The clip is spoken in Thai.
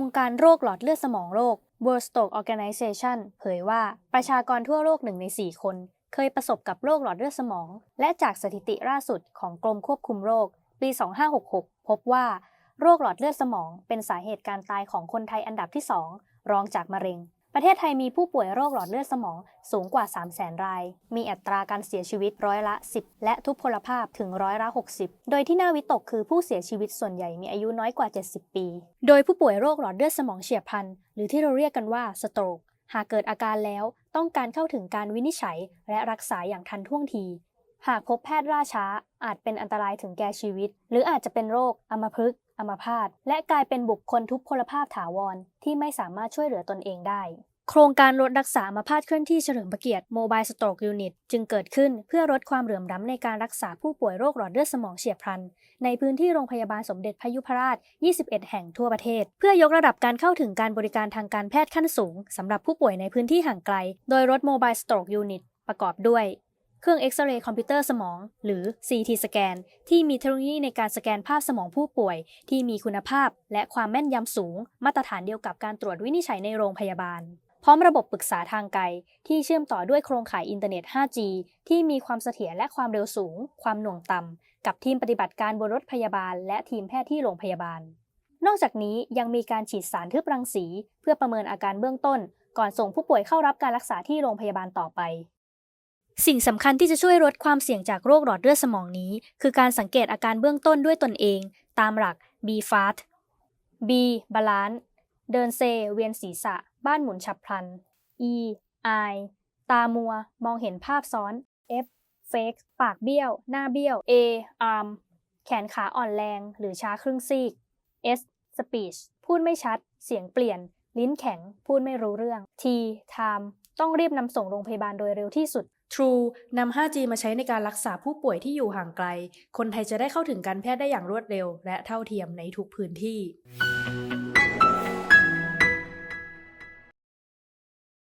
องค์การโรคหลอดเลือดสมองโลก World Stroke Organization เผยว่าประชากรทั่วโลกหนึ่งใน 4 คน เคยประสบกับโรคหลอดเลือดสมอง และจากสถิติล่าสุดของกรมควบคุมโรค ปี 2566 พบว่าโรคหลอดเลือดสมองเป็นสาเหตุการตายของคนไทยอันดับที่ 2 รองจากมะเร็ง ประเทศไทยมีผู้ป่วยโรคหลอดเลือดสมองสูงกว่า 3 0 0 0 0 0 ราย มีอัตราการเสียชีวิตร้อยละ 10 และทุพพลภาพถึงร้อยละ 60 โดยที่น่าวิตกคือผู้เสียชีวิตส่วนใหญ่มีอายุน้อยกว่า 70 ปี โดยผู้ป่วยโรคหลอดเลือดสมองเฉียบพลัน หรือที่เราเรียกกันว่าสโตรก หากเกิดอาการแล้วต้องการเข้าถึงการวินิจฉัย และรักษาอย่างทันท่วงที หากพบแพทย์ล่าช้า อาจเป็นอันตรายถึงแก่ชีวิต หรืออาจจะเป็นโรคอัมพฤกษ์อัมพาตและกลายเป็นบุคคลทุพพลภาพถาวร ที่ไม่สามารถช่วยเหลือตนเองได้ โครงการลดรักษาอัมพาตเคลื่อนที่เฉลิมพระเกียรติ Mobile Stroke Unit จึงเกิดขึ้นเพื่อลดความเหลื่อมล้ำในการรักษาผู้ป่วยโรคหลอดเลือดสมองเฉียบพลัน ในพื้นที่โรงพยาบาลสมเด็จพยุพราช 21 แห่งทั่วประเทศ เพื่อยกระดับการเข้าถึงการบริการทางการแพทย์ขั้นสูงสำหรับผู้ป่วยในพื้นที่ห่างไกล โดยรถ Mobile Stroke Unit ประกอบด้วย เครื่องเอ็กซเรย์คอมพิวเตอร์สมอง หรือ CT สแกนที่มีเทคโนโลยีในการสแกนภาพสมองผู้ป่วย ที่มีคุณภาพ และความแม่นยำสูง มาตรฐานเดียวกับการตรวจวินิจฉัยในโรงพยาบาล พร้อมระบบปรึกษาทางไกล ที่เชื่อมต่อด้วยโครงข่ายอินเทอร์เน็ต 5G ที่มีความเสถียรและความเร็วสูง ความหน่วงต่ำ กับทีมปฏิบัติการบนรถพยาบาล และทีมแพทย์ที่โรงพยาบาล นอกจากนี้ยังมีการฉีดสารทึบรังสี เพื่อประเมินอาการเบื้องต้น ก่อนส่งผู้ป่วยเข้ารับการรักษาที่โรงพยาบาลต่อไป สิ่งสำคัญที่จะช่วยลดความเสี่ยงจากโรคหลอดเลือดสมองนี้ คือการสังเกตอาการเบื้องต้นด้วยตนเอง ตามหลัก B fast B balance เดินเซ เวียนศีรษะ บ้านหมุนฉับพลัน E eye ตามัว มองเห็นภาพซ้อน F fake ปากเบี้ยว หน้าเบี้ยว A arm แขนขาอ่อนแรง หรือช้าครึ่งซีก S speech พูดไม่ชัด เสียงเปลี่ยน ลิ้นแข็ง พูดไม่รู้เรื่อง T time ต้องรีบนำส่งโรงพยาบาลโดยเร็วที่สุด True นำ 5G มาใช้ในการรักษาผู้ป่วยที่อยู่ห่างไกล คนไทยจะได้เข้าถึงการแพทย์ได้อย่างรวดเร็ว และเท่าเทียมในทุกพื้นที่